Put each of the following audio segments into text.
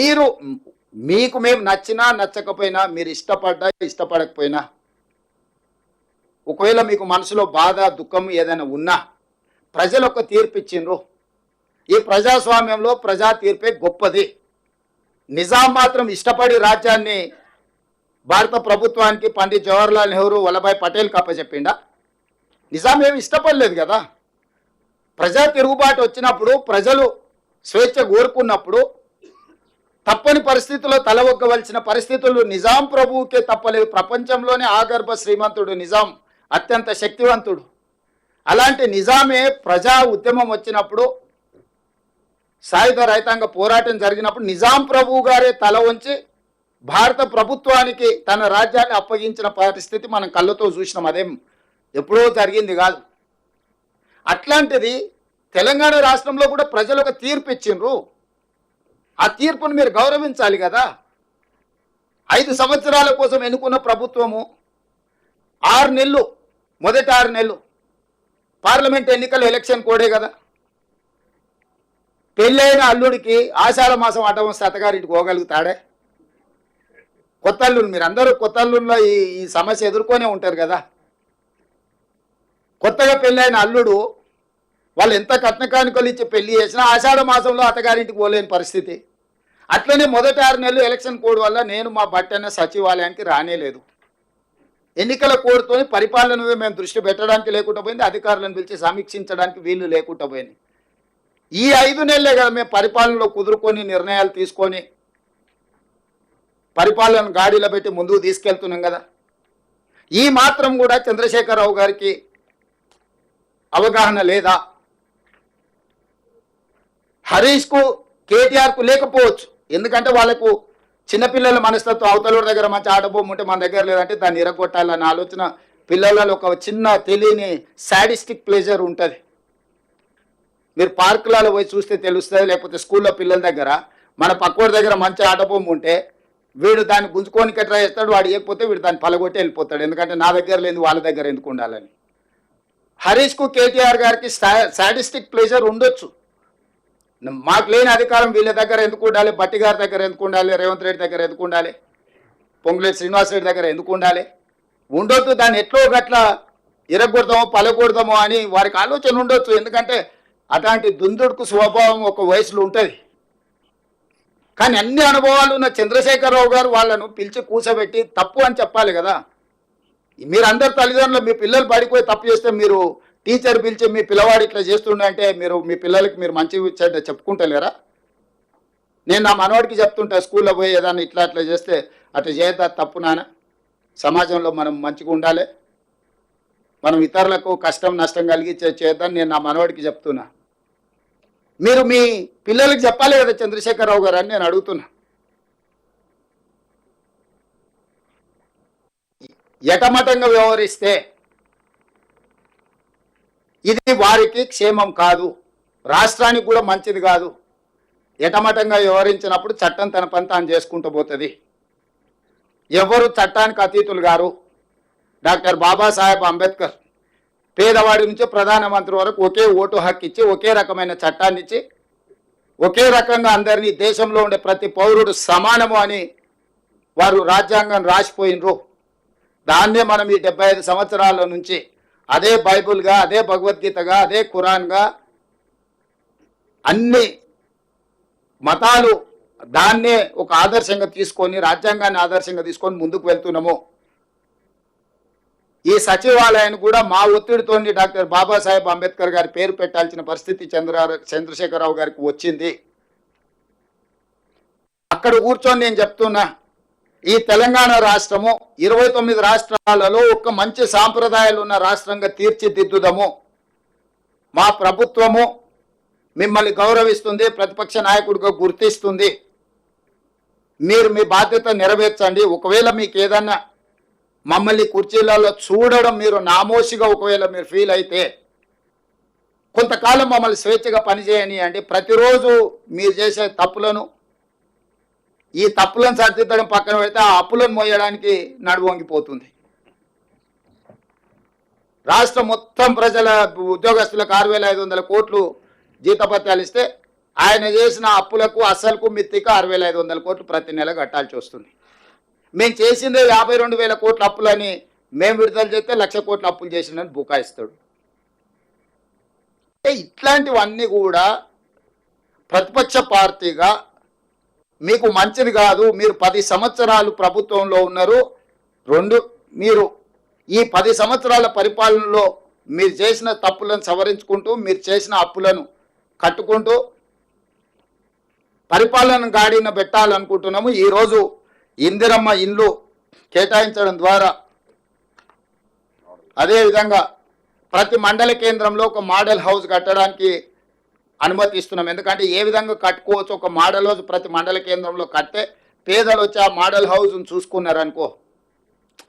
మీరు మీకు మేము నచ్చినా నచ్చకపోయినా మీరు ఇష్టపడ్డా ఇష్టపడకపోయినా ఒకవేళ మీకు మనసులో బాధ దుఃఖం ఏదైనా ఉన్నా ప్రజలు ఒక తీర్పు ఇచ్చిండ్రు. ఈ ప్రజాస్వామ్యంలో ప్రజా తీర్పే గొప్పది. నిజాం మాత్రం ఇష్టపడి రాజ్యాన్ని భారత ప్రభుత్వానికి పండిత్ జవహర్లాల్ నెహ్రూ వల్లభాయ్ పటేల్ కప్పచెప్పిండా? నిజాం ఏమి ఇష్టపడలేదు కదా. ప్రజా తిరుగుబాటు వచ్చినప్పుడు ప్రజలు స్వేచ్ఛ కోరుకున్నప్పుడు తప్పని పరిస్థితుల్లో తలవొగ్గవలసిన పరిస్థితులు నిజాం ప్రభువుకే తప్పలేదు. ప్రపంచంలోనే ఆగర్భ శ్రీమంతుడు నిజాం అత్యంత శక్తివంతుడు. అలాంటి నిజామే ప్రజా ఉద్యమం వచ్చినప్పుడు సాయుధ రైతాంగ పోరాటం జరిగినప్పుడు నిజాం ప్రభువు గారే తల వంచి భారత ప్రభుత్వానికి తన రాజ్యాన్ని అప్పగించిన పరిస్థితి మనం కళ్ళతో చూసినాం. అదేం ఎప్పుడో జరిగింది కాదు. అట్లాంటిది తెలంగాణ రాష్ట్రంలో కూడా ప్రజలు ఒక తీర్పు ఇచ్చిండ్రు. ఆ తీర్పును మీరు గౌరవించాలి కదా. ఐదు సంవత్సరాల కోసం ఎన్నుకున్న ప్రభుత్వము ఆరు నెలలు మొదటి ఆరు నెలలు. పార్లమెంట్ ఎన్నికల ఎలక్షన్ కోడే కదా. పెళ్ళైన అల్లుడికి ఆషాఢ మాసం అడ్డం వస్తే పోగలుగుతాడే? కొత్త అల్లుడు మీరు అందరూ కొత్త అల్లుల్లో ఈ ఈ సమస్య ఎదుర్కొనే ఉంటారు కదా. కొత్తగా పెళ్ళైన అల్లుడు వాళ్ళు ఎంత కట్న కానుకలు ఇచ్చి పెళ్ళి చేసినా ఆషాఢ మాసంలో అత్తగారింటికి పోలేని పరిస్థితి. అట్లనే మొదటి ఆరు నెలలు ఎలక్షన్ కోడ్ వల్ల నేను మా బట్టన్న సచివాలయానికి రానేలేదు ఎన్నికల కోడ్తో పరిపాలన మీద మేము దృష్టి పెట్టడానికి లేకుండా పోయింది అధికారులను పిలిచి సమీక్షించడానికి వీలు లేకుండా పోయింది. ఈ ఐదు నెలలే కదా మేము పరిపాలనలో కుదురుకొని నిర్ణయాలు తీసుకొని పరిపాలన గాడిలో పెట్టి ముందుకు తీసుకెళ్తున్నాం కదా. ఈ మాత్రం కూడా చంద్రశేఖరరావు గారికి అవగాహన లేదా? హరీష్కు కేటీఆర్కు లేకపోవచ్చు. ఎందుకంటే వాళ్ళకు చిన్నపిల్లల మనస్తత్వం అవతల దగ్గర మంచి ఆటబొమ్మ ఉంటే మన దగ్గర లేదంటే దాన్ని ఇరగొట్టాలన్న ఆలోచన పిల్లలలో ఒక చిన్న తెలియని సాడిస్టిక్ ప్లేజర్ ఉంటుంది. మీరు పార్కులలో పోయి చూస్తే తెలుస్తుంది లేకపోతే స్కూల్లో పిల్లల దగ్గర మన పక్కోడి దగ్గర మంచి ఆటబొమ్మ ఉంటే వీడు దాన్ని గుంజుకోనికి ట్రై చేస్తాడు వాడు ఇవ్వకపోతే వీడు దాన్ని పలగొట్టి వెళ్ళిపోతాడు. ఎందుకంటే నా దగ్గర లేదు వాళ్ళ దగ్గర ఎందుకు ఉండాలని. హరీష్కు కేటీఆర్ గారికి సాడిస్టిక్ ప్లేజర్ ఉండొచ్చు. మాకు లేని అధికారం వీళ్ళ దగ్గర ఎందుకు ఉండాలి? బట్టి గారి దగ్గర ఎందుకు ఉండాలి? రేవంత్ రెడ్డి దగ్గర ఎందుకు ఉండాలి? పొంగులేటి శ్రీనివాస్ రెడ్డి దగ్గర ఎందుకు ఉండాలి? ఉండొద్దు దాన్ని ఎట్లో గట్ల ఇరగొడదామో పలగొడదామో అని వారికి ఆలోచన ఉండొచ్చు. ఎందుకంటే అలాంటి దుందుడుకు స్వభావం ఒక వయసులో ఉంటుంది. కానీ అన్ని అనుభవాలు ఉన్న చంద్రశేఖరరావు గారు వాళ్ళను పిలిచి కూర్చోబెట్టి తప్పు అని చెప్పాలి కదా. మీరందరు తల్లిదండ్రులు మీ పిల్లలు పడిపోయి తప్పు చేస్తే మీరు టీచర్ పిలిచి మీ పిల్లవాడు ఇట్లా చేస్తుండే మీరు మీ పిల్లలకి మీరు మంచి చెప్పుకుంటలేరా? నేను నా మనవాడికి చెప్తుంటా స్కూల్లో పోయి ఏదన్నా ఇట్లా అట్లా చేస్తే అట్లా చేద్దా తప్పు నాన్న. సమాజంలో మనం మంచిగా ఉండాలి. మనం ఇతరులకు కష్టం నష్టం కలిగించే చేద్దాం నేను నా మనవాడికి చెప్తున్నా. మీరు మీ పిల్లలకి చెప్పాలి కదా చంద్రశేఖరరావు గారు అని నేను అడుగుతున్నా. ఎటమటంగా వ్యవహరిస్తే ఇది వారికి క్షేమం కాదు. రాష్ట్రానికి కూడా మంచిది కాదు. ఎటమటంగా వ్యవహరించినప్పుడు చట్టం తన పని తాను చేసుకుంటూ పోతుంది. ఎవరు చట్టానికి అతీతులు గారు. డాక్టర్ బాబాసాహెబ్ అంబేద్కర్ పేదవాడి నుంచి ప్రధానమంత్రి వరకు ఒకే ఓటు హక్కు ఇచ్చి ఒకే రకమైన చట్టాన్ని ఇచ్చి ఒకే రకంగా అందరినీ దేశంలో ఉండే ప్రతి పౌరుడు సమానము అని వారు రాజ్యాంగం రాసిపోయినరు. దాన్నే మనం ఈ డెబ్బై ఐదు సంవత్సరాల నుంచి అదే బైబుల్గా అదే భగవద్గీతగా అదే ఖురాన్గా అన్ని మతాలు దాన్నే ఒక ఆదర్శంగా తీసుకొని రాజ్యాంగాన్ని ఆదర్శంగా తీసుకొని ముందుకు వెళ్తున్నాము. ఈ సచివాలయాన్ని కూడా మా ఒత్తిడితో డాక్టర్ బాబాసాహెబ్ అంబేద్కర్ గారి పేరు పెట్టాల్సిన పరిస్థితి చంద్ర చంద్రశేఖరరావు గారికి వచ్చింది. అక్కడ కూర్చొని నేను చెప్తున్నా ఈ తెలంగాణ రాష్ట్రము ఇరవై తొమ్మిది రాష్ట్రాలలో ఒక మంచి సాంప్రదాయాలు ఉన్న రాష్ట్రంగా తీర్చిదిద్దుదము. మా ప్రభుత్వము మిమ్మల్ని గౌరవిస్తుంది ప్రతిపక్ష నాయకుడిగా గుర్తిస్తుంది. మీరు మీ బాధ్యత నెరవేర్చండి. ఒకవేళ మీకు ఏదన్నా మమ్మల్ని కుర్చీలలో చూడడం మీరు నామోషిగా ఒకవేళ మీరు ఫీల్ అయితే కొంతకాలం మమ్మల్ని స్వేచ్ఛగా పనిచేయనియండి. ప్రతిరోజు మీరు చేసే తప్పులను ఈ తప్పులను సరిదిద్దడం పక్కన పెడితే ఆ అప్పులను మోయడానికి నడువొంగిపోతుంది రాష్ట్రం మొత్తం ప్రజల ఉద్యోగస్తులకు ఆరు వేల ఐదు వందల కోట్లు జీతపత్యాలు ఇస్తే ఆయన చేసిన అప్పులకు అసలుకు మిత్తికి ఆరు వేల ఐదు వందల కోట్లు ప్రతి నెల కట్టాల్సి వస్తుంది. మేము చేసిందే యాభై రెండు వేల కోట్ల అప్పులని మేము విడుదల చేస్తే లక్ష కోట్ల అప్పులు చేసిందని బుకాయిస్తాడు. ఇట్లాంటివన్నీ కూడా ప్రతిపక్ష పార్టీగా మీకు మంచిది కాదు మీరు పది సంవత్సరాలు ప్రభుత్వంలో ఉన్నారు. రెండు మీరు ఈ పది సంవత్సరాల పరిపాలనలో మీరు చేసిన తప్పులను సవరించుకుంటూ మీరు చేసిన అప్పులను కట్టుకుంటూ పరిపాలన గాడిన పెట్టాలనుకుంటున్నాము. ఈరోజు ఇందిరమ్మ ఇండ్లు కేటాయించడం ద్వారా అదేవిధంగా ప్రతి మండల కేంద్రంలో ఒక మోడల్ హౌస్ కట్టడానికి అనుమతిస్తున్నాం. ఎందుకంటే ఏ విధంగా కట్టుకోవచ్చు? ఒక మోడల్ హౌస్ ప్రతి మండల కేంద్రంలో కట్టే పేదలు వచ్చి ఆ మోడల్ హౌస్ను చూసుకున్నారనుకో.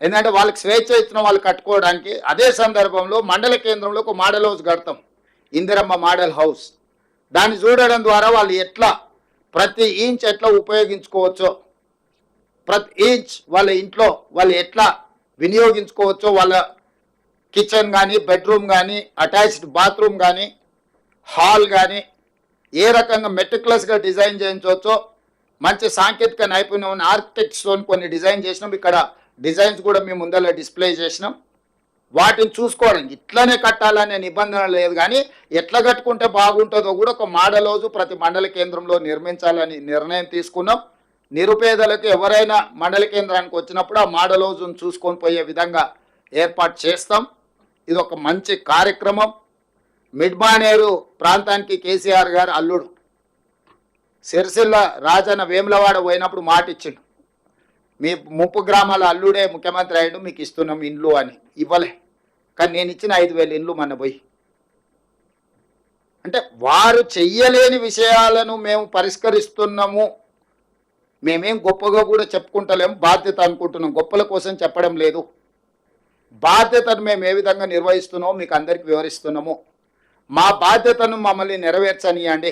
ఎందుకంటే వాళ్ళకి స్వేచ్ఛ ఇచ్చిన వాళ్ళు కట్టుకోవడానికి అదే సందర్భంలో మండల కేంద్రంలో ఒక మోడల్ హౌస్ కడతాం. Indiramma model house. దాన్ని చూడడం ద్వారా వాళ్ళు ఎట్లా ప్రతి ఇంచ్ ఎట్లా ఉపయోగించుకోవచ్చో ప్రతి ఇంచ్ వాళ్ళ ఇంట్లో వాళ్ళు ఎట్లా వినియోగించుకోవచ్చో వాళ్ళ కిచెన్ కానీ బెడ్రూమ్ కానీ అటాచ్డ్ బాత్రూమ్ కానీ హాల్ కానీ ఏ రకంగా మెటిక్యులస్గా డిజైన్ చేయించవచ్చో మంచి సాంకేతిక నైపుణ్యం ఉన్న ఆర్కిటెక్ట్స్తో కొన్ని డిజైన్ చేసినాం. ఇక్కడ డిజైన్స్ కూడా మేము ముందర డిస్ప్లే చేసినాం. వాటిని చూసుకోవడం ఇట్లనే కట్టాలనే నిబంధన లేదు కానీ ఎట్లా కట్టుకుంటే బాగుంటుందో కూడా ఒక మోడల్ హౌస్ ప్రతి మండల కేంద్రంలో నిర్మించాలని నిర్ణయం తీసుకున్నాం. నిరుపేదలకు ఎవరైనా మండల కేంద్రానికి వచ్చినప్పుడు ఆ మోడల్ హౌస్ను చూసుకొని పోయే విధంగా ఏర్పాటు చేస్తాం. ఇది ఒక మంచి కార్యక్రమం. మిడ్బానేరు ప్రాంతానికి కేసీఆర్ గారు అల్లుడు. సిరిసిల్ల రాజన్న వేములవాడ పోయినప్పుడు మాట ఇచ్చిండు మీ ముప్పు గ్రామాల అల్లుడే ముఖ్యమంత్రి అయ్యాడు మీకు ఇస్తున్నాం ఇండ్లు అని. ఇవ్వలే. కానీ నేను ఇచ్చిన ఐదు వేల ఇండ్లు మన పోయి. అంటే వారు చెయ్యలేని విషయాలను మేము పరిష్కరిస్తున్నాము. మేమేం గొప్పగా కూడా చెప్పుకుంటలేము బాధ్యత అనుకుంటున్నాం. గొప్పల కోసం చెప్పడం లేదు. బాధ్యతను మేము ఏ విధంగా నిర్వహిస్తున్నామో మీకు అందరికీ వివరిస్తున్నాము. మా బాధ్యతను మమ్మల్ని నెరవేర్చనియండి.